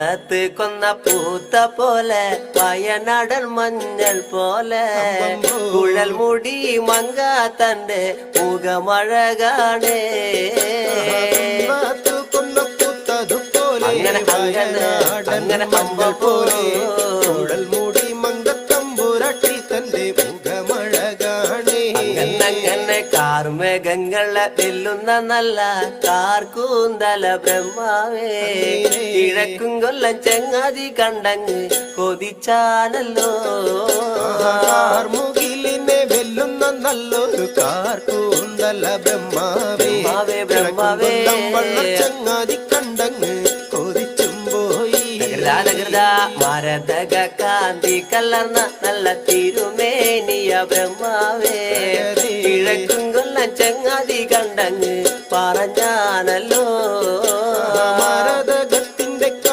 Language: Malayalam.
ത്ത് കൊന്ന പൂത്ത പോലെ വയനാടൻ മഞ്ഞൾ പോലെ. കുഴൽ മുടി മങ്ക തന്റെ മുഖമഴകാണ്. അങ്ങനെ, അങ്ങനെ, അങ്ങനെ അമ്പ പോലെ. അങ്ങനെ കാർമേഘങ്ങളെ വെല്ലുന്ന നല്ല കാർക്കൂന്തല ബ്രഹ്മാവേ. കിഴക്കും കൊല്ലം ചെങ്ങാതി കണ്ടങ്ങ് കൊതിച്ചാനല്ലോ മുകിലിനെ വെല്ലുന്ന നല്ലൊരു കാർക്കൂന്തല ബ്രഹ്മാവേ. ബ്രഹ്മാവേ, ബ്രഹ്മാവേ. ചങ്ങാതി കണ്ടങ്ങ് നഗൃത മരതക കാന്തി കലർന്ന നല്ല തിരുമേനിയ ബ്രഹ്മാവേ. കിഴക്കും കൊല്ലം ചങ്ങാതി കണ്ടങ്ങ് പറഞ്ഞാനല്ലോ